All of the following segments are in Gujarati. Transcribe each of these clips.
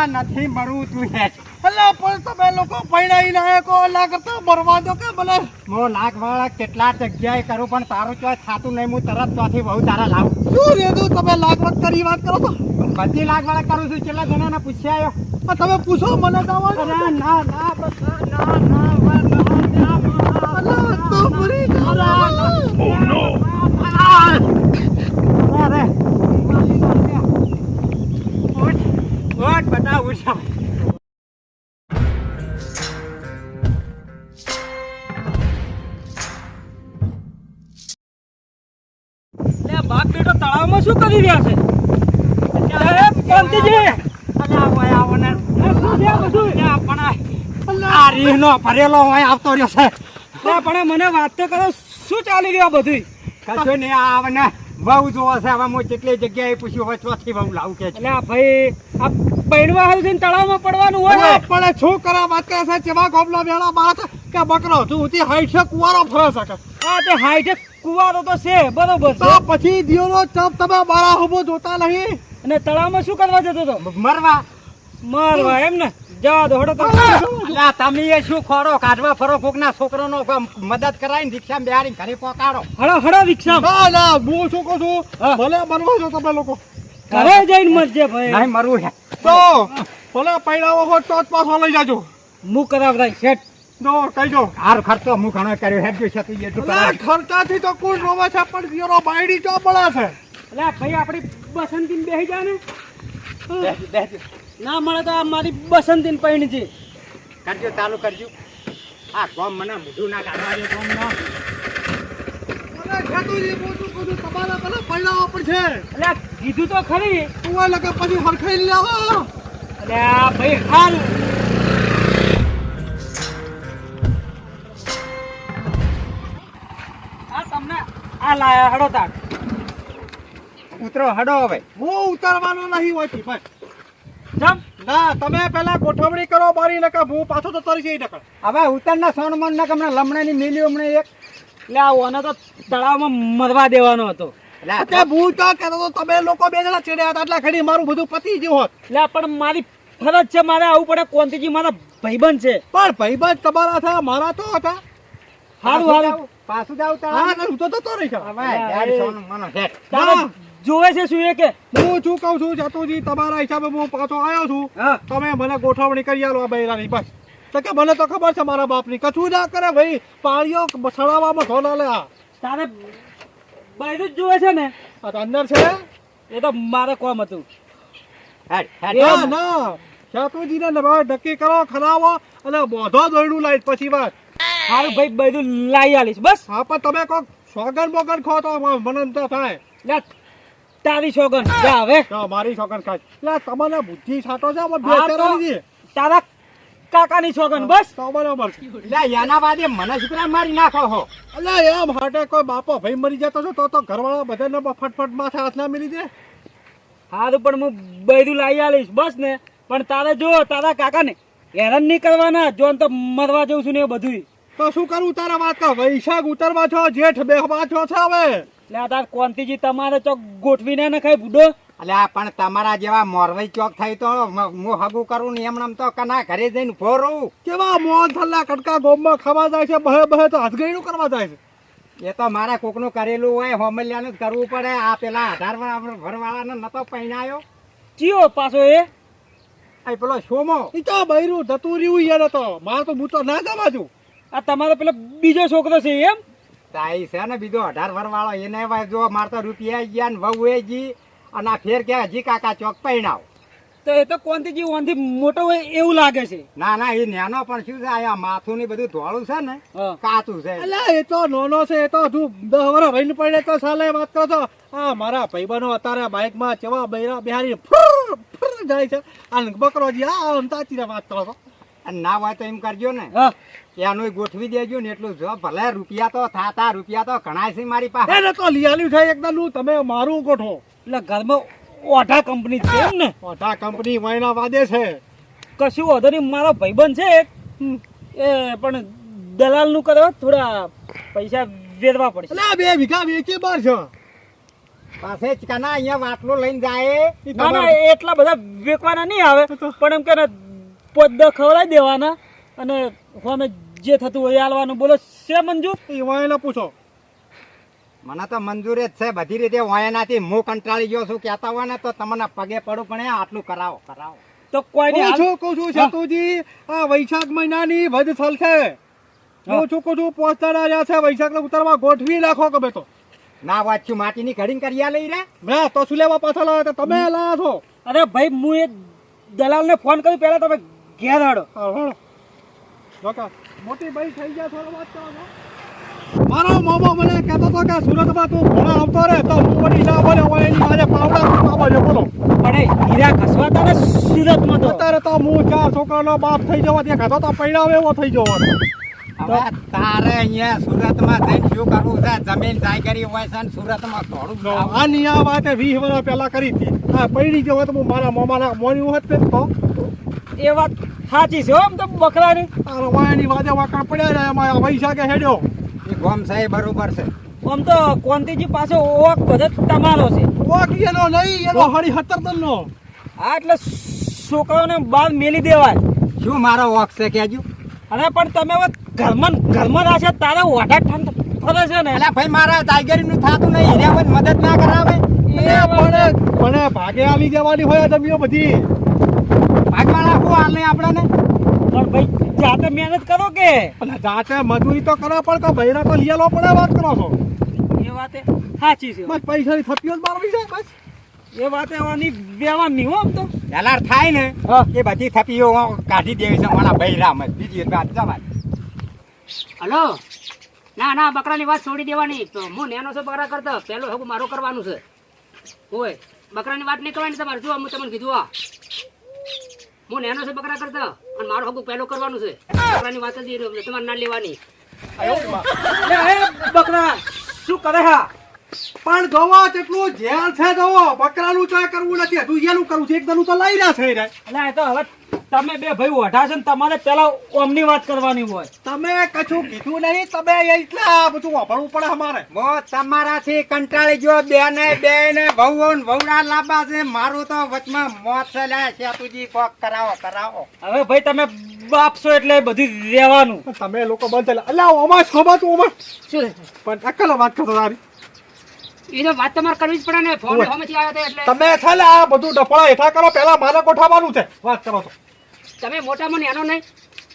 અલ્યા નથી મરવું તું હેઠ અલા પણ તમે લોકો પૈણાઈ ના કો લાગ તો મરવા દો કે ભલે હું લાખ વાળા કેટલા જગ્યાએ કરું પણ તારું ચોય થાતું નહીં હું તરત ત્યાંથી બહુ તારા લાવું શું રેદું તમે લાખ લાખ કરી વાત કરો તો બધી લાખ વાળા કરું છું કેટલા જણાને પૂછ્યા આવ્યો તમે પૂછો મને તો ના ના ના ના ના ના ના, ના, અલા તો મરી અરે, જાઓ અરે ઉઠ ઉઠ બધા ઉઠ લે બાપ બેટો તળાવમાં શું કરી રહ્યા છે? ને. આ રીહનો ભરેલો હોય આવતો રહ્યો છે. પણ મને વાત તો કરો શું ચાલી રહ્યો બધી કશું નહીં આ આવે ને બહુ જોવો છે. હવે હું કેટલી જગ્યાએ પૂછ્યું હવે ચોથી બહુ લાવું કે એટલે ભાઈ આ પૈણવા હાલ થઈને તળાવમાં પડવાનું હોય પણ શું કરા? વાત કરે છે જેવા ગોબલા વેળા મારા કે બકરો? તું ઉતી હાઈટ છે કુવારો ફરે શકે હા તે હાઈટેક કુવારો તો છે બરોબર તો પછી દિયોનો ચપ તમે મારા હબો જોતા નહીં? અને તળાવમાં શું કરવા જતો તો મરવા. મરવા એમ ને? જવા દો હડો તો. તમે એ શું ખોરો? કાઢવા ફરો કોકના છોકરો નો મદદ કરાવીને રિક્ષા બેહાડીને ઘરે પહોંચાડો હડો હડો રિક્ષા ના ના હું શું કહું છું? ભલે મરવા છો તમે લોકો. ઘરે જઈને મરજે ભાઈ. નહીં મરવું છે તો ભલે પૈડાવો હોય તો જ પાછો લઈ જાજો. હું કરાવરાય શેઠ. જો કહીજો હાર ખર્ચો હું ઘણો કર્યો હેડજો છે તું એટલું અલા કરાય. ખર્ચાથી તો કોણ રોવે છે પણ જીરો બાયડી ચો પડે છે? એટલે ભાઈ આપણી બસંતીન બેસી જા ને. ના મળે તો આ મારી બસંતીન પૈણી છે કરજો ચાલુ કરજો. આ કોમ મને મોઢું ના કાઢવા દે કોમનો. અરે કીધું તો ખરી. તું એ લગે પછી હરખાઈ લેવો એટલે આ ભાઈ હારું આ તમને આ લાયા હડો તાર ઉતરો હડો હવે. હું ઉતારવાનો નહીં હોતી ભાઈ. જમ. ના તમે પેલા ગોઠવણી કરો બારી નકા હું પાછો તો તરી જઈ નકર હવે ઉતરના સોનમન ના કમણા લમણાની મિલી હમણે એક. એટલે આ ઓને તો તળાવમાં મરવા દેવાનો હતો. એટલે ભૂલ તો કહેતો તો તમે લોકો બે જણા ચડ્યા હતા એટલે ખરી મારું બધું પતી ગયું હોત. એટલે પણ મારી ફરજ છે મારે આવવું પડે. કોંતીજી મારા ભાઈબંધ છે. પણ ભાઈબંધ તમારા હતા મારા તો હતા. હારું હારું. પાછું જાવ હા હું તો જતો રહી છું. જોવે છે શું એ કે? હું શું કહું છું જતુજી તમારા હિસાબે હું પાછો આવ્યો છું. તમે મને ગોઠવણી કરી આલો આ બૈરાની બસ. તો કે મને તો ખબર છે મારા બાપની. કશું ના કરે ભાઈ. પાણીઓ સડાવવામાં ધોલા લે આ. તારે બધું જ જોવે છે ને? આ તો અંદર છે. એ તો મારે કોમ હતું. હેઠ હેઠ ના ના. જતુજીને નવા નક્કી કરો ખરાવો અને બોધો લાઈટ પછી વાત. હારું ભાઈ બધું લાવી આલીશ બસ. હા પણ તમે કોક સોગન બોગન ખો તો મને તો થાય. તારી સોગન જા હવે. તો મારી સોગન ખાય. એટલે તમને બુદ્ધિ છાંટો છે. તારા કાકાની સોગન બસ. તો બરાબર એટલે એના બાદ મને છોકરા મારી નાખો હો. એટલે એમ હાટે કોઈ બાપો ભાઈ મરી જતો છે તો તો ઘરવાળા બધાને ફટફટ માથે હાથ ના મિલી દે. હારું પણ હું બધું લાવી આવીશ બસ ને. પણ તારે જો તારા કાકાને હેરાન નહીં કરવાના જો તો મરવા જવું છું ને એ બધું તો શું કરું તારા વાત તો વૈશાખ ઉતરવા છો જેઠ બેહવા છો છે હવે? એટલે તાર કોંતીજી તમારે ચોક ગોઠવીને નખાય બુડો એટલે આ પણ તમારા જેવા મોરવાઈ ચોક થઈ તો હું હગું કરું ને એમ તો કના ઘરે જઈને રહું કેવા મોહન થલ્લા કટકા ગોમમાં ખાવા જાય છે બહે બહે તો હથગઈનું કરવા જાય છે. એ તો મારા કોકનું કરેલું હોય હોમલ્યાનું જ કરવું પડે. આ પેલા અઢાર ઘરવાળાને નતો પહેણાયો. ચિયો પાછો એ? આ પેલો સોમો. એ તો બૈરું જતું રહ્યું યાર તો. મારે તો હું તો ના જવા છું આ તમારો પેલો બીજો છોકરો છે એમ? તાઈ છે ને બીજો અઢાર વાળો એને જો મારે તો રૂપિયા ગયા ને વહુ એ જી અને આ ફેર કે હજી કાકા ચોક પૈણાવ તો એ તો જીવ ઓનથી મોટો હોય એવું લાગે છે. ના ના એ નાનો પણ શું છે આ માથું ને બધું ધોળું છે ને કાચું છે. એટલે એ તો નાનો છે એ તો હજુ દસ વર્ષ રહીને પડે તો સાલે વાત કરો તો આ મારા ભાઈબંધો અત્યારે બાઇકમાં ચવા બૈરા બિહારી ફુર ફુર જાય છે. અને બકરોજી આ અંતાચી વાત કરો છો. અને ના હોય તો એમ કરજો ને એનું ગોઠવી દેજો ને એટલું જો ભલે રૂપિયા તો થાતા રૂપિયા તો ઘણા છે મારી પાસે. તો લિયાલ્યું છે એકદમ તમે મારું ગોઠવો. એટલે ઘરમાં ઓઢા કંપની છે એમ ને? ઓઢા કંપની મહિના વાદે છે. કશું વાંધો નહીં મારો ભાઈબંધ છે એ પણ દલાલનું કરવા થોડા પૈસા વેરવા પડશે. એટલે બે વીઘા વેચી બાર છો પાસે જ કાના અહીંયા વાટલો લઈને જાય. ના ના એટલા બધા વેકવાના નહીં આવે. પણ એમ કે પોદ ખવડાવી દેવાના. અને હોમે જે થતું હોય એ આલવાનું બોલો છે મંજુ? એ વાયલા પૂછો. મને તો મંજૂર જ છે બધી રીતે વાયનાથી હું કંટાળી ગયો છું. કહેતા હોય ને તો તમને પગે પડું પણ આટલું કરાવો કરાવો. તો કોઈ છું કહું છું સેતુજી આ વૈશાખ મહિનાની વધ થલ હું. છું કહું છું પહોંચતા રહ્યા છે વૈશાખ ઉતરવા ગોઠવી નાખો કમે તો ના વાંચ્યું માટીની ઘડીને કરી લઈ રે ના તો શું લેવા પાછા લાવે? તમે લાયા છો. અરે ભાઈ હું એ દલાલને ફોન કર્યું પહેલા તમે ઘેર હડો. મોટી ભાઈ થઈ ગયા થોડો વાત કરો. મારો મોમો મને કહેતો હતો કે સુરતમાં તું ભણા આવતો રે તો હું વળી ના બોલે હું એની મારે પાવડા કૂટવા જો બોલો. પણ હીરા ઘસવા તા ને સુરતમાં તો. અત્યારે તો હું ચાર છોકરાનો બાપ થઈ જવા ત્યાં ખાતો તો પૈણાવ એવો થઈ જવાનો. હવે તારે અહીંયા સુરતમાં જઈને શું કરવું છે? જમીન જાયગરી હોય છે સુરતમાં થોડું. આની આ વાતે વીસ વર્ષ પહેલા કરી હતી. હા પૈણી જવા તો હું મારા મોમાના મોની હોત તો. એ વાત સાચી છે એમ આમ તો બકરાની. તારા વાયની વાજે વાકણ પડ્યા જાય એમાં આ વૈશાખે હેડ્યો. એ સાહેબ બરોબર છે. આમ તો કોંતીજી પાસે ઓક બધે તમારો છે. ઓક એનો નહીં એનો હળી સત્તર ટનનો આ એટલે છોકરાઓને બહાર મેલી દેવાય. શું મારો ઓક છે કેજો? અને પણ તમે હવે ઘરમાં ઘરમાં રાખશે તારે ઓઢા ઠંડ ફરે છે ને. એટલે ભાઈ મારા જાયગરી નું થતું નહીં એને કોઈ મદદ ના કરાવે. એ પણ પણ ભાગે આવી જવાની હોય તમે બધી. ભાગવાળા શું હાલ નહીં આપણને? પણ ભાઈ જાતે મહેનત કરો કે? અને જાતે મજૂરી તો કરો પણ તો ભૈરા તો લીયેલો પડે વાત કરો છો. એ વાતે સાચી છે. બસ પૈસાની થપ્પીઓ જ મારવી છે બસ. એ વાતે આની નહીં હો આમ તો. દલાર થાય ને હા. એ બધી થપીઓ કાઢી દેવી છે મારા બૈરામાં બીજી એક વાત જવા હલો. ના ના બકરાની વાત છોડી દેવાની. તો હું નેનો છો બકરા કરતો. પેલો હકુ મારું કરવાનું છે. હોય બકરાની વાત નહીં કરવાની તમારે. જો હું તમને કીધું આ હું નેનો છે બકરા કરતા. અને મારો હકુક પહેલો કરવાનું છે. બકરાની વાત જ તમારે ના લેવાની. બકરા, શું કરે હા? પણ જોવો તેટલું ઝેર છે જોવો બકરાનું ચા કરવું નથી. હજુ એનું કરવું છે. એકદમ તો લઈ રહ્યા છે એટલે એ તો હવે તમે બે ભાઈ ઓઢા છે ને તમારે પેલા ઓમની વાત કરવાની હોય. તમે કશું કીધું નહીં તમે એટલે બધું વાપરવું પડે અમારે. મો તમારાથી કંટાળી ગયો બે ને બે ને વહુ ને વહુડા લાંબા છે. મારું તો વચમાં મોત છે. લે સેતુજી કોક કરાવો કરાવો. હવે ભાઈ તમે બાપ છો એટલે બધી રહેવાનું. તમે લોકો બંધ એટલે અલ્યા ઓમાં છોબા તું ઓમાં શું પણ અક્કલ વાત કરતો તારી. એ તો વાત તમારે કરવી જ પડે ને. ફોન હોય. હોમેથી આવ્યો હતો એટલે. તમે છે ને આ બધું ડફળા હેઠા કરો પેલા મારે ગોઠવવાનું છે. વાત કરો તો. તમે મોટામાં નેનો નહીં.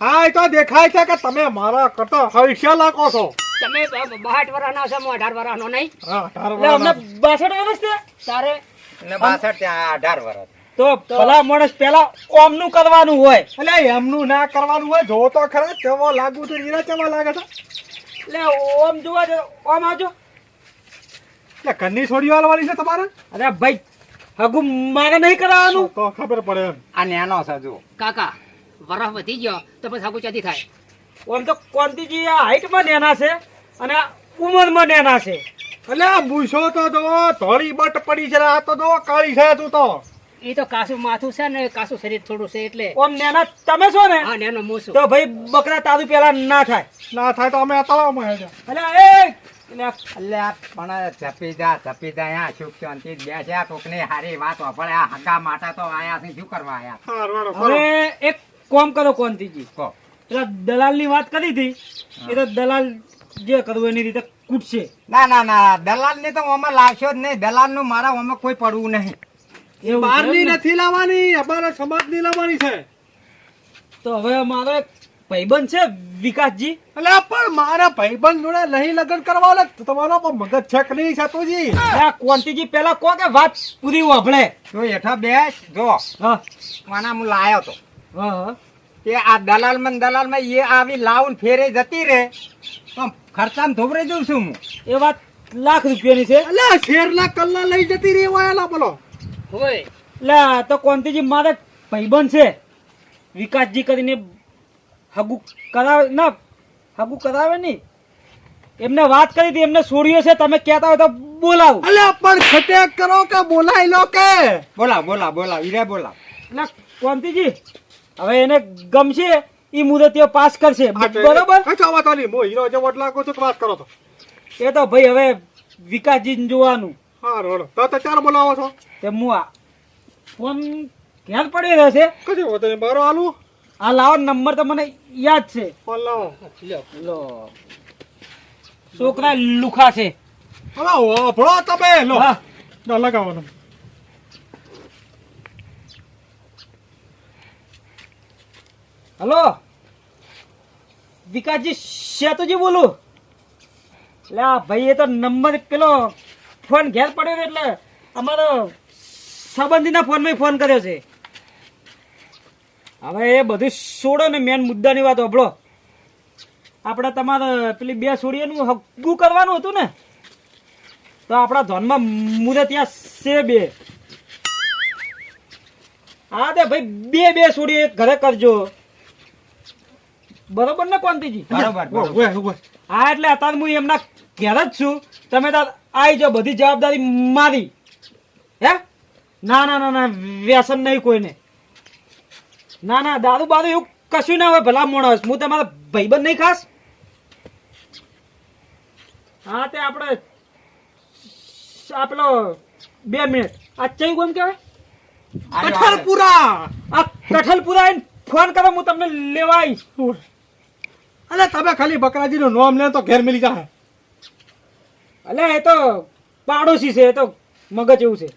હા એ તો દેખાય છે કે તમે મારા કરતા હૈસ્યા લાગો છો. તમે બાસઠ વર્ષના છો હું અઢાર વર્ષનો નહીં. હા અઢાર એટલે અમને બાસઠ વર્ષ છે તારે? ને બાસઠ ત્યાં અઢાર વર્ષ તો ભલા માણસ પેલા ઓમનું કરવાનું હોય. અલ્યા એમનું ના કરવાનું હોય જો તો ખરા કેવો લાગુ છે હીરા કેવા લાગે છે? એટલે ઓમ જોવા ઓમ આવજો. એટલે ઘરની છોડી વાળવાની છે તમારે? અરે ભાઈ હગુ મારે નહીં કરાવવાનું તો ખબર પડે આ નેનો છે જો. કાકા વરફ વધી ગયો તો પછી હગુ ચાથી થાય. ઓમ તો કોંતીજી આ હાઈટમાં નેના છે અને ઉંમરમાં નેના છે. એટલે આ ભૂસો તો જો ધોળી બટ પડી છે આ તો જો કાળી છે તું તો. એ તો કાસું માથું છે ને કાસું શરીર થોડું છે એટલે. ઓમ નેના તમે છો ને? હા નેનો મૂસું તો ભાઈ બકરા તારું પેલા ના થાય. ના થાય તો અમે અતાવવા હેડ્યા. એટલે એ પણ જપી જા જપી જા આ સુખ શાંતિ બેસ્યા. કોકની હારી વાત વાપરે. આ હગા માટા તો આયા છે શું કરવા આયા? હારું, હારું, કરો. હવે એક કોમ કરો કોંતીજી કહો પેલા દલાલની વાત કરી હતી. એ તો દલાલ જે કરવું એની રીતે કૂટશે. ના ના ના. દલાલ ને તો ઓમાં લાવશો જ નહીં. દલાલનું મારા કોઈ પડવું નહીં. બહાર ને? નથી લાવવાની. અમારા સમાજની લાવવાની છે. તો હવે મારો ભાઈબંધ છે વિકાસજી? એટલે પણ મારા ભાઈબંધ જોડે નહીં લગ્ન કરવા લે તમારો પણ મગજ છે કે નહીં સાતુજી? આ કોંતીજી પેલા કો કે વાત પૂરી વાભળે જો હેઠા બેસ જો. હા. માના હું લાયો તો. હા હા. આ દલાલમાં દલાલમાં એ આવી લાવું ફેરે જતી રે તો ખર્ચામાં ધોબરે જઉં છું હું. એ વાત લાખ રૂપિયાની છે. એટલે શેરના કલ્લા લઈ જતી રહી હોય એલા બોલો. હોય. લે આ તો કોંતીજી મારે ભાઈબંધ છે. વિકાસજી કરીને હગુ કરાવે ના હગુ કરાવે નહીં. એમને વાત કરી હતી એમને છોડ્યો છે તમે કહેતા હોય તો બોલાવો. અલ્યા પણ ખટેક કરો કે બોલાય લો કે? બોલા બોલા બોલા ઈરે બોલા એટલે કોંતીજી હવે એને ગમશે એ મુદત એ પાસ કરશે. બરોબર? વાત નહીં. મો હીરો જે વટ લાગો છો વાત કરો તો એ તો ભાઈ હવે વિકાસજી જોવાનું. હા રોડો તો તો ચાર બોલાવો છો. તે હું આ ફોન ક્યાં પડી રહેશે. કદી હોતો મારો આલુ આ લાવો નંબર તો મને યાદ છે. લો. છોકરા લુખા છે. હવે તમે લો. લગાવવાનો હલો. વિકાસજી શેતુજી બોલું. એટલે આ ભાઈ એ તો નંબર પેલો ફોન ઘેર પડ્યો એટલે અમારો સંબંધીના ફોનમાં ફોન કર્યો છે. હવે એ બધું છોડો ને મેન મુદ્દાની વાત સાંભળો આપણે તમારે પેલી બે છોડીઓનું હગ્ગું કરવાનું હતું ને? તો આપણા ધોનમાં મુદે ત્યાં છે બે. હા તે ભાઈ બે બે છોડી ઘરે કરજો. બરોબર ને કોંતીજી? બરોબર. હા એટલે અત્યારે હું એમના ઘેર જ છું. તમે તાર આવી જાઓ બધી જવાબદારી મારી. હે? ના ના ના ના વ્યસન નહીં કોઈને. ના ના દારૂ બાદુ એવું કશું ના હોય ભલા માણસ. હું તમારા ભાઈબંધ નહીં ખાસ? હા તે આપણે આપણો બે મિનિટ. આ ચઈ કોમ કહેવાય? આજો. કઠલપુરા! આ કઠલપુરા આવીને ફોન કરો હું તમને લેવા આવીશ. અલે તમે ખાલી બકરાજીનું નામ લે તો ઘેર મિલી જાય અલે એ તો પાડોશી છે એ તો મગજ એવું છે.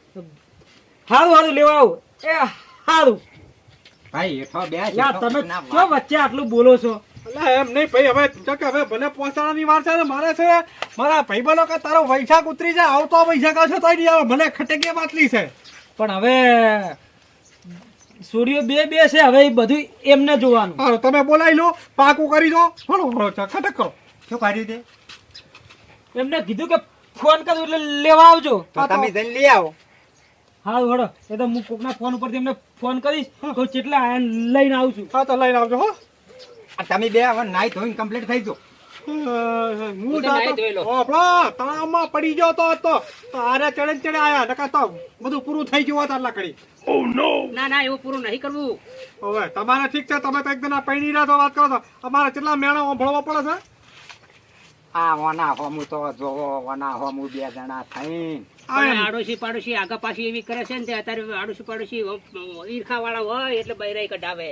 સારું સારું લેવા આવું. એ સારું ભાઈ હેઠો બે યાર તમે ના વચ્ચે આટલું બોલો છો? એમ નહીં ભાઈ હવે જો કે હવે ભલે પહોંચાડવાની વાર છે ને મારે છે મારા ભાઈબંધો કે તારો વૈશાખ ઉતરી જાય આવતો વૈશાખ આવશે તો નહીં આવે મને ખટકે વાતલી છે. પણ હવે સૂર્યો બે બે છે હવે એ બધું એમને જોવાનું. તમે બોલાવી લો પાકું કરી દો. ઘણો ઘણો છે ખટક કરો. શું કર્યું દે એમને કીધું કે ફોન કરું એટલે લેવા આવજો. તમે જઈને લઈ આવો. હારું વડો એ તો હું કોકના ફોન ઉપરથી એમને ફોન કરીશ તો કેટલા લઈને આવું છું હા તો લઈને આવજો હો. આ તમે બે હવે નાઈ ધોઈને કમ્પ્લીટ થઈ જો હું હું તો નાહી ધોયેલો. આપણો તળાવમાં પડી ગયો તો તો. ચડે ચડે આયા નકા તો બધું પૂરું થઈ ગયું હોત આટલા કડી ના ના એવું પૂરું નહીં કરવું. હવે તમારે ઠીક છે તમે તો એકદમ પૈણી રહ્યા છો વાત કરો છો. અમારે કેટલા મેણા ભળવા પડે છે? આ વના હોમું તો જોવો વના હોમું બે જણા થઈને. એમ. આડોશી પાડોશી આગા પાછી એવી કરે છે ને તે અત્યારે આડોશી પાડોશી ઈરખા વાળા હોય એટલે બૈરાઈ કઢાવે.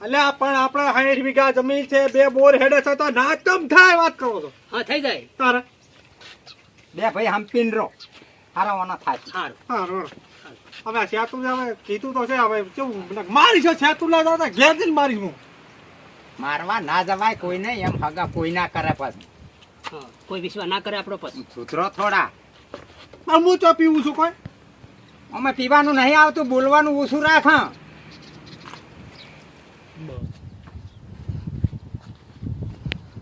અલ્યા પણ આપણે સાઠ વીઘા જમીન છે બે બોર હેડે છે તો ના કેમ થાય વાત કરો છો. હા થઈ જાય. તારે? બે ભાઈ હંપીને રહો. હારા વના થાય. સારું હા હવે સેતુ હવે કીધું તો છે હવે કેવું? મારી છે સેતું ના દાદા ઘેર જઈને મારી હું. મારવા ના જવાય કોઈને એમ હગા કોઈ ના કરે પછી. કોઈ વિશ્વાસ ના કરે આપણો પછી. સુધરો થોડા. હું ચો પીવું છું કોઈ? અમે પીવાનું નહીં આવતું બોલવાનું ઓછું રાખ હં.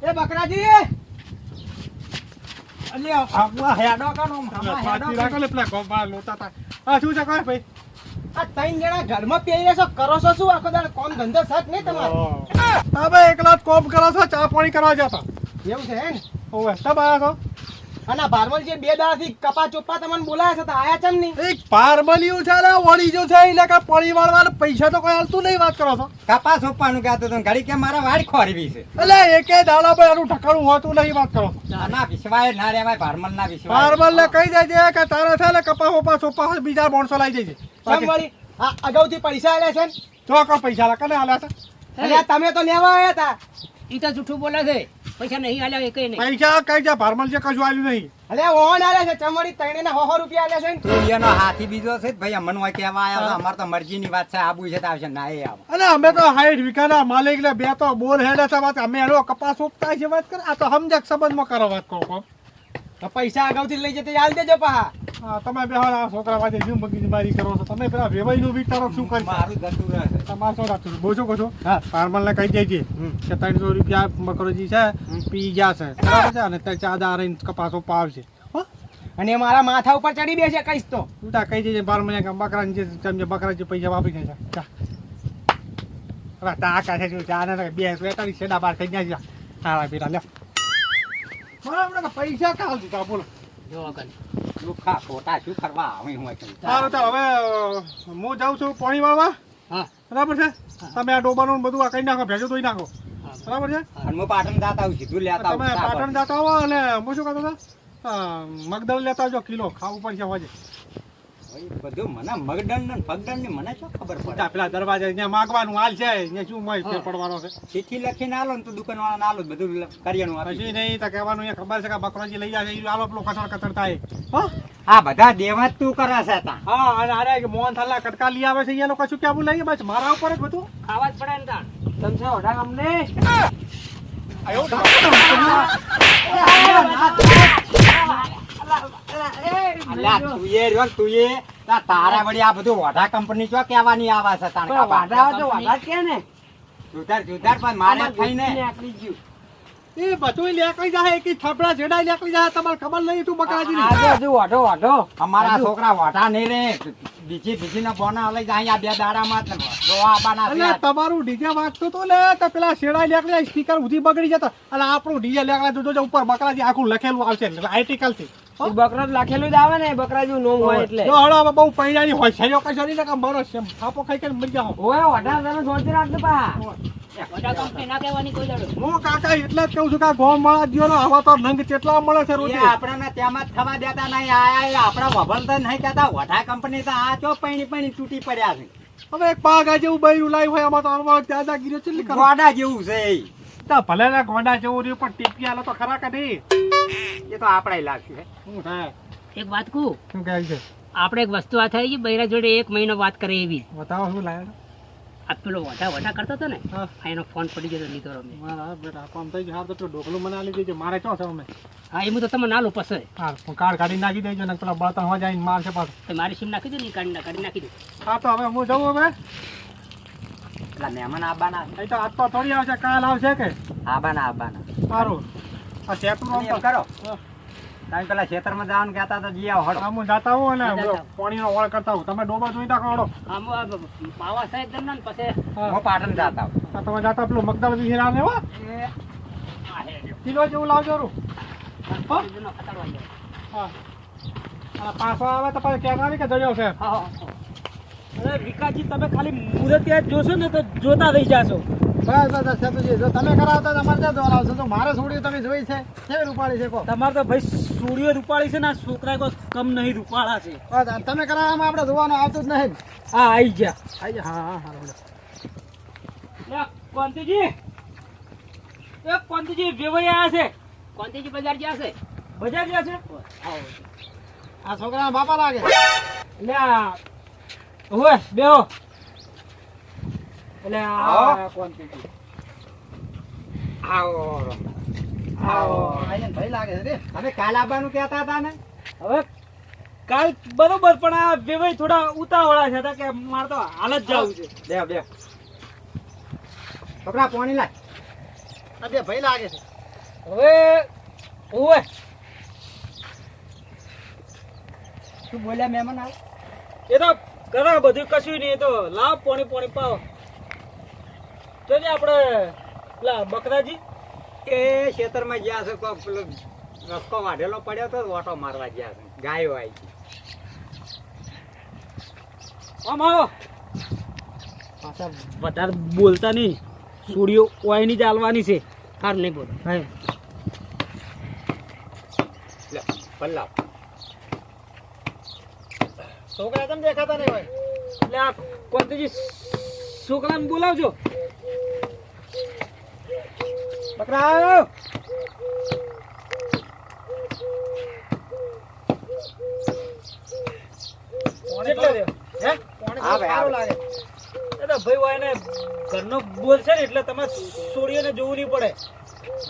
એ બકરાજી! અલ્યા, હગવા હેડો કાનો, હમણાં હેડો સાચી રાખો ને? પેલા ગોપાલ લોતા તા. શું છે કોઈ ભાઈ? આ ત્રણ જણા ઘરમાં પહેરી છો કરો છો શું? આખો દાડો કોમ ધંધો સક નહીં તમે એકલા કોમ કરો છો ચા પાણી કરવા જતા. એવું છે ઓવે સબ આયા છો? અને બે દાડાથી કપા ચોપા તમને બોલાયા છે તો આયા ચમ નહીં? એક પારમલિયું છે ને વળી જો છે એટલે કે વાળવા પૈસા તો કોઈ હાલતું નહીં વાત કરો છો. કપાસ ઉપવાનું કહેતો હતો ઘડી કે મારા વાડ ખોરવી છે? એટલે એકે દાડા પર એનું ઠકાણું હોતું નહીં વાત કરો છો. ના વિશ્વાય ના રેવાય ભારમલ ના વિશ્વાય પારમલ ને કહી દેજે કે તારે છે ને કપા બીજા માણસો લાવી દેજે ચમ વળી આ અગાઉથી પૈસા આલ્યા છે ને? ચોક્કસ પૈસા લા કને આલ્યા છે? તમે તો લેવા આવ્યા હતા ઈ તો જૂઠું બોલે છે. પૈસા નહીં આલ્યા એ કઈ નહીં? પૈસા કઈ જા પારમલ છે કશું આલ્યું નહીં. અલે ઓન આલે છે ચમડી ત્રણે ના સો રૂપિયા આલે છે ને? તું એનો હાથી બીજો છે ભાઈ અમન હોય કેવા આવ્યા અમાર તો મરજીની વાત છે આબુ છે તો આવશે ના એ આવ. અને અમે તો હાઈટ વિકાના માલિક ને બે તો બોલ હેડા છે વાત અમે એનો કપાસ ઉપતા છે વાત કરે આ તો સમજક સંબંધમાં કરો વાત કો પૈસા અગાઉથી લઈ જતા હાલ દેજો પા હા તમે બે હાલ આ છોકરા વાજે જીમ બગીની મારી કરો છો. તમે પેલા વેવાઈનું વિચારો શું કરી મારું જતું રહે છે. તમારે શું રાખતું છે? કહો છો હા. પારમલ ને કહી દેજે કે ત્રણસો રૂપિયા બકરોજી છે પી ગયા છે. બરાબર છે? અને ત્યાં ચાદા રહીને કપાસો પાવશે. છે અને મારા માથા ઉપર ચડી બેસે કઈશ તો. ઉલટા કહી દેજે બાર મહિના બકરા જે તમને બકરા જે પૈસા વાપરી ગયા છે. હવે ટાકા છે ચા ને બે બેતાલીસ છેડા બાર થઈ ગયા છે. પેલા બેટા લે ને પૈસા કાલ દીધા બોલો. જો લુખા ખોટા શું કરવા? આવે હું સારું તો હવે હું જાઉં છું પાણી વાળવા હા. બરાબર છે? તમે આ ડોબાનું બધું આ કઈ નાખો ભેજો ધોઈ નાખો. બરાબર છે? અને હું પાટણ જાતા આવું સીધું લેતા આવું. તમે પાટણ પર. જતા અને હું શું કહેતો હતો? મગદળ લેતા આવજો કિલો ખાવું પડશે હોજે. બધું મને મગદંડ ને મને શું ખબર પડે? પેલા દરવાજા માગવાનું હાલ છે અહીંયા શું મોય પડવાનો છે? ચિઠ્ઠી લખીને આલો ને તો દુકાન વાળા આલો બધું કરિયાનું પછી નહીં તો કહેવાનું એ ખબર છે કે બકરોજી લઈ જાય એ આલો પેલો કચર આ બધા દેવા તું કરે છે તા હા અને અરે મોહન થાલા કટકા લઈ આવે છે એ લોકો શું કેવું લઈએ બસ મારા ઉપર જ બધું. ખાવા જ પડે ને તાણ ઓઢા અમને તું એ રહ્યો ને તું એ તા તારા વળી આ બધું વાઢા કંપની ચો કેવાની આવા છે તાણ? વાઢા તો વાઢા કે ને. જુદાર જુદાર પણ મારે થઈને ગયું એ બધું લેકલી જાય કે થપડા જેડા લેકલી જાય તમારે ખબર નહીં તું બકરાજી આજે હજુ વાઢો વાઢો. અમારા છોકરા વાઢા નહીં રે. બીજી બીજી ના બોના લઈ જાય આ બે દાડામાં માં આવવાના એટલે તમારું ડીજે વાગતું તો લે તો પેલા શેડા લેકડી સ્પીકર ઉધી બગડી જતા. અને આપણું ડીજે લેકલા જોજો ઉપર બકરાજી આખું લખેલું આવશે આર્ટિકલથી. બકરો જ લાખેલું જ આવે ને બકરા જેવું નોમ હોય એટલે. જો હળો હવે બહુ પૈણાની હોય છે જો કશો નહીં કે મરો છે થાપો ખાઈ ખાઈને મરી જાઓ. ઓય વાઢા તમે છોડતી રાખજો પા. મોટા કંપની ના કહેવાની કોઈ દાડો હું કાકા એટલે જ કહું છું કે ગોમ વાળા દિયો નો આવા તો નંગ કેટલા મળે છે એ આપણને તેમાં થવા દેતા નહીં આયા એ આપણા નહીં કહેતા. વઢા કંપની તો આ ચો પૈણી પૈણી તૂટી પડ્યા છે. હવે એક પાગા જેવું બૈરું લાવ્યું હોય આમાં તો આમાં દાદાગીરી ચેટલી ગોડા જેવું છે એ. ભલે ને ગોંડા જેવું રહ્યું પણ ટીપી આલો તો ખરા કે નહીં? એ તો આપણે લાગશે. શું એક વાત કહું? શું કહે છે? આપણે એક વસ્તુ આ થઈ ગઈ બૈરા જોડે એક મહિનો વાત કરે એવી. બતાવો શું લાયા? આ પેલો વઢા વઢા કરતો હતો ને હા. એનો ફોન પડી ગયો લીધો બેટા કોમ થઈ ગયો. તો ઢોકલું ઢોકળું મને આલી દેજો. મારે ક્યાં છે અમે? હા એમ તો તમે ના લો પછી. હા પણ કાર્ડ કાઢી નાખી દેજો ને પેલા બળતણ હો જાય મારશે પાછું. તો મારી સીમ નાખી દો ને કાઢી કાઢી નાખી દે. હા તો હવે હું જવું હવે? પેલા મહેમાન આવવાના. તો આજ તો થોડી આવશે કાલ આવશે કે? આવવાના આવવાના સારું. આ સેતું કરો. તમે પેલા ખેતરમાં જવાનું કહેતા તો જી આવો હળો હું જાતા હું અને. પાણીનો ઓળ કરતા હું તમે ડોબા જોઈ નાખો હળો. આમ બાવા સાહેબ તમને પછી હું. પાટણ જતા આવું. તમે જાતા પેલું મગદળ વિહેરા ને હો. કિલો જેવું લાવજો રૂ. હા. પાછો આવે તો પછી કહેતા આવી કે જડ્યો છે? હા, હા, હા. અરે વિકાસજી તમે ખાલી મુહૂર્ત જોશો ને તો જોતા રહી જાશો. બસ બસ સેતુજી જો તમે કરાવતા તો અમારે ક્યાં જોવા તો મારે છોડી તમે જોઈ છે કેવી રૂપાળી છે કો તમારે તો ભાઈ સુડીઓ રૂપાળી છે ને છોકરા કોઈ કમ નહીં રૂપાળા છે. તમે કરાવવામાં આપણે જોવાનું આવતું જ નહીં. હા આઈ ગયા. આઈ જા, હા હા હા કોંતીજી. એ કોંતીજી વેવાઈ આયા છે. કોંતીજી બજાર જ્યાં છે? બજાર ગયા છે? આ છોકરાના બાપા લાગે. લે આ ઓય બેહો. એટલે. આ કોંતીજી આવો આવો. આને ભય લાગે છે રે. તમે કાલ આવવાનું કહેતા હતા ને? હવે કાલ બરોબર પણ આ વેવાઈ થોડા ઉતાવળા છે કે મારે તો હાલ જ જવું છે. બે બે. છોકરા પાણી લાય. આ બે ભાઈ લાગે છે. હવે ઓય શું બોલ્યા મહેમાન આવ? એ તો ઘણા બધું કશું નહીં એ તો લાવ પોણી પોણી પાવ. જોજે આપણે પેલા બકરાજી એ ખેતરમાં ગયા છે કોક પેલો રસ્તો વાઢેલો પડ્યો તો ઓટો મારવા ગયા છે. ગાયો આવી. આમ આવો. પાછા વધારે બોલતા નહીં. સુડીઓ ઓયની ચાલવાની છે. હાર નહીં બોલ. હા. પલ્લા છોકરા તમે દેખાતા નહીં હોય? એટલે આ કોંતીજી છોકરાને બોલાવજો. તો ભાઈ હોય ને ઘરનો બોલ છે ને એટલે તમે સોડીઓને જોવું નહીં પડે.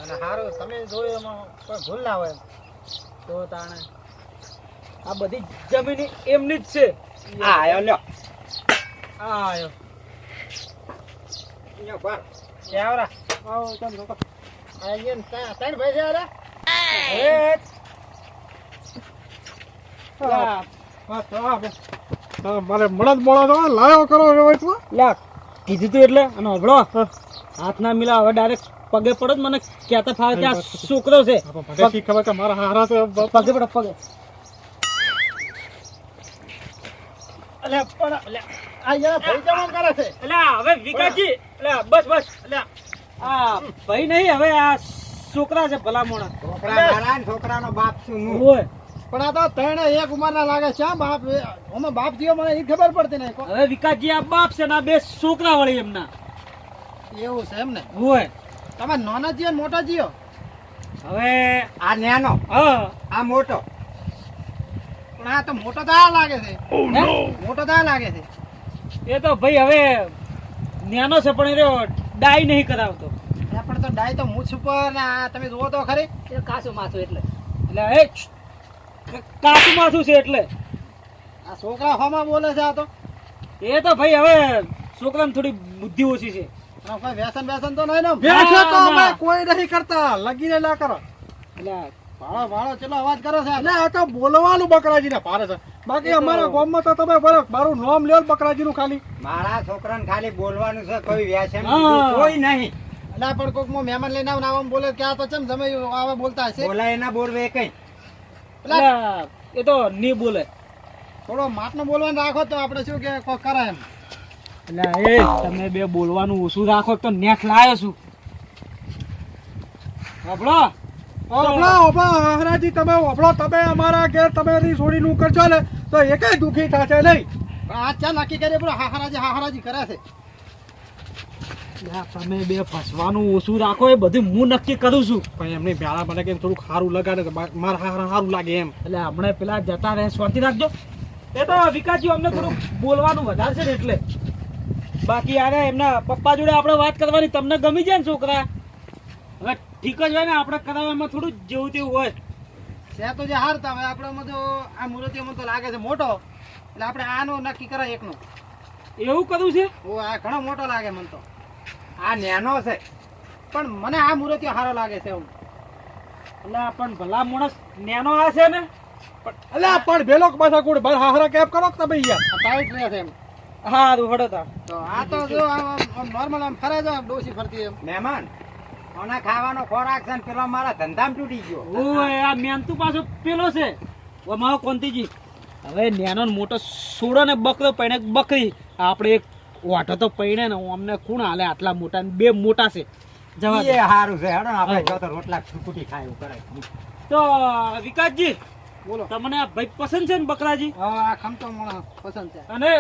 અને સારું તમે જોયું એમાં કોઈ ભૂલ ના હોય તો તાણે આ બધી જમીન એમની જ છે. હા આયો લ્યો. આ આયો. કેવરા? આવો આ ગયા ને ત્રણ ભાઈ છે મારે મળદ મોળો પગે પડો જ મને કહેતા ફાવે કે આ છોકરો છે ખબર મારા હારા છે પગે પડો પગે અલ્યા, પણ અલે આ યાર ભાઈ કેમ કરે છે. એટલે હવે વિકાસજી બસ બસ એટલે આ ભાઈ નહીં હવે આ છોકરા છે ભલા મોણા છોકરા મારા ને છોકરાનો બાપ શું હું. હોય પણ આ તો ત્રણે એક ઉંમરના લાગે છે બાપ અમે બાપ જીઓ મને એ ખબર પડતી નહીં. હવે વિકાસજી આ બાપ છે ના બે છોકરા વળી એમના. એવું છે એમ ને? હોય તમે નાના જીઓ ને મોટા જીઓ? હવે આ નાનો હા. આ મોટો. પણ આ તો મોટો તો આ લાગે છે. મોટો તો આ લાગે છે. એ તો ભાઈ હવે નાનો છે પણ એ રહ્યો ડાય નહીં કરાવતો. પણ તો ડાય તો મૂછ ઉપર ને આ તમે જુઓ તો ખરી. એ કાચું માથું એટલે. એટલે એ કાચું માથું છે એટલે. આ છોકરા હોમાં બોલે છે આ તો. એ તો ભાઈ હવે છોકરાને થોડી બુદ્ધિ ઓછી છે. વ્યસન વ્યસન તો નહીં ને. બેઠો તો અમે કોઈ નહીં કરતા. લગીને ના કરો. એટલે ભાળો ભાળો ચેલો અવાજ કરે છે. એટલે આ તો બોલવાનું બકરાજીને ભારે છે. બાકી અમારા ગામમાં તો તમે બોલો મારું નામ લ્યો બકરાજી નું ખાલી. મારા છોકરાને ખાલી બોલવાનું છે કોઈ વ્યસન. કોઈ નહીં. એટલે આ પણ કોઈક મો મહેમાન લઈને આવું ને આવું બોલે કે આ તો ચમ તમે આવા બોલતા હશે? બોલાય એના બોલવે કઈ. એ તો ની બોલે. થોડો માપનો બોલવાનું રાખો તો આપણે શું કે કોઈ કરે એમ. એટલે એ તમે બે બોલવાનું ઓછું રાખો તો નેટ લાયો છું. આપણો ઓભળો ઓભળો હરાજી તમે તમે અમારા ઘેર તમે રી કરશો ને તો એકેય દુખી થશે નહીં. આ ચા નક્કી કરીએ પેલો હાહારાજી હાહારાજી કરે છે. તમે બે ફસવાનું ઓછું રાખો એ બધું હું નક્કી કરું છું. પણ એમની ભેળા મને કેમ થોડુંક સારું લગાડે મારા સારું લાગે એમ. એટલે હમણાં પેલા જતા રહે સ્વાતી રાખજો. એ તો વિકાસજી અમને થોડું બોલવાનું વધારે છે ને એટલે. બાકી યાર એમના પપ્પા જોડે આપણે વાત કરવાની તમને ગમી જાય ને છોકરા? હવે ઠીક જ હોય ને આપણે કરાવવામાં થોડું જેવું તેવું હોય. છે તો જે હારતા હોય આપણે તો આ મૂર્તિ મને તો લાગે છે મોટો. એટલે આપણે આનો નક્કી કરાય એકનો. એવું કરવું છે? ઓ આ ઘણો મોટો લાગે મને તો. આ નેનો છે. પણ મને આ મૂર્તિ સારો લાગે છે એવું એટલે પણ ભલા માણસ નેનો આ છે ને? એટલે આ પણ ભેલો પાછા કુડ બાર હારા કેપ કરો કે તમે યાર આ ટાઈટ રહે છે એમ. હા હડો તા. તો આ તો જો નોર્મલ આમ ફરે જો ડોસી ફરતી એમ. મહેમાન આના ખાવાનો ખોરાક છે ને પેલો મારા ધંધામાં તૂટી ગયો. ઓય આ મેનતુ પાછો પેલો છે. ઓ મારો કોંતીજી. હવે નેનો મોટો સોડો ને બકરો પૈણે બકરી. આપણે એક વાટો તો પૈણે ને અમને કોણ હાલે આટલા મોટા ને બે મોટા છે. જવા એ સારું છે હેડો આપણે જો તો રોટલા કુટી ખાય એવું કરાય તો વિકાસજી બોલો. તમને આ ભાઈ પસંદ છે ને બકરાજી? હા આ ખમતો મને પસંદ છે. અને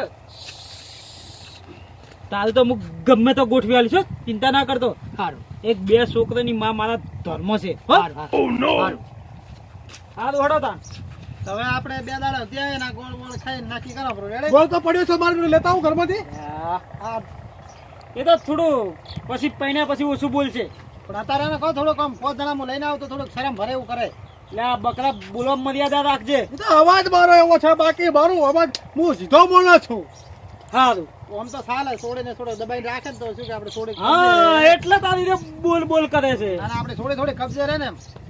તાલ તો હું ગમે તો ગોઠવી આલી હો, ચિંતા ના કરતો. સારું એક બે છોકરાની માં મારા ધર્મ છે સારું હા. તો તાન હવે આપણે બે દાડા ત્યાં ના ગોળ ગોળ ખાઈને નાખી કરો બરો ગોળ તો પડ્યો છે મારે લેતા આવું ઘરમાંથી? આ આ એ તો થોડું પછી પૈણ્યા પછી ઓછું બોલશે. પણ અત્યારે એને કહો થોડુંક આમ પાંચ જણા હું લઈને આવું તો થોડુંક શરમ ભરે એવું કરે. એટલે આ બકરા બોલવા મર્યાદા રાખજે. તો અવાજ મારો એવો છે બાકી મારું અવાજ હું સીધો બોલો છું. સારું આમ તો ચાલે છોડીને થોડો દબાઈને રાખે તો શું કે આપણે થોડી હા એટલે તારી રીતે બોલ બોલ કરે છે. અને આપણે થોડી થોડી કબજે રહે ને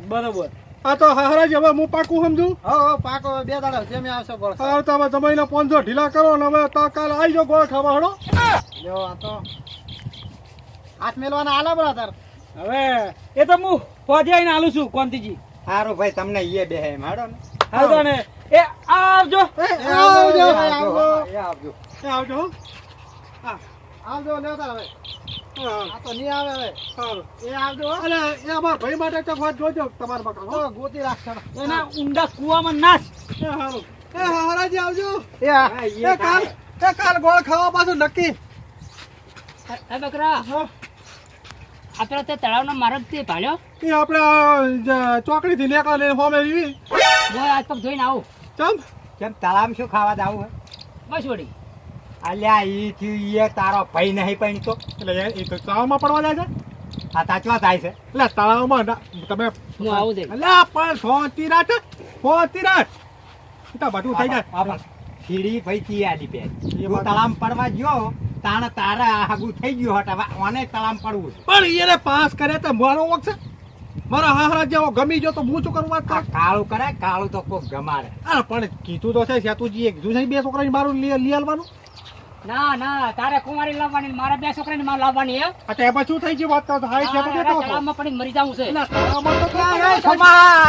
બરોબર. આ તો હરાજી હવે હું પાકું સમજુ? હો હો પાકો બે દાડા જેમ આવશે ગોળ હા તો હવે જમાઈને પાંચસો ઢીલા કરો ને હવે તો કાલે આવી જો ગોળ ખાવા હડો લ્યો આ તો હાથ મેલવાના આલા બરાબર હવે એ તો હું ફોજે આવીને આલું છું કોંતીજી સારું ભાઈ તમને એ બે એમ હેડો ને. હા તો ને. એ આવજો. આવજો. આવજો આવજો. એ આવજો હો. લ્યો તાર હવે. આ તો નહીં આવે હવે. સારું. એ આવજો. હો. અને એ અમારા ભાઈ માટે તો વાત જોજો તમારા બકરા હો. ગોતી રાખશે એના ઊંડા કુવામાં નાશ. એ સારું એ હરાજી આવજો. એ હા, એ કાલ એ કાલ ગોળ ખાવા પાછું નક્કી. એ બકરા આપણે તે તળાવનો માર્ગ તે પાડ્યો એ આપણે ચોકડી થી નીકળે ને હોમે એવી હું આજ પગ ધોઈને આવું. ચમ? કેમ તળાવ શું ખાવા જાવું હે? બસ વળી. અલ્યા ઈ થયું એ તારો ભાઈ નહીં પણ તો. એટલે એ- એ તો તળાવમાં પડવા જાય છે? આ તાચવા થાય છે? એટલે તળાવમાં તમે હું આવું દે એટલે પણ ફોતી રાત ફોતી રાત તો બધું થઈ જાય. સીડી ભાઈ એ તળામ પડવા ગયો તાણ તારા હાગું થઈ ગયું હટ હવે ઓને તળામ પડવું છે. પણ એને પાસ કરે તો મારો છે. મારા હાહરા જેવો ગમી જો તો હું શું કરું વાત કાળું કરે કાળું તો કોક ગમાડે. અરે પણ કીધું તો છે સેતુજીએ કીધું છે બે છોકરાની મારું લઈ લઈ આલવાનું. ના ના તારે કુંવારી લાવવાની ને મારા બે છોકરાને મારે લાવવાની હે આ તો એમાં શું થઈ ગયું વાત તો હાઈ છે તો તળાવમાં મરી જવું છે તળાવમાં તો ક્યાં? ખમા!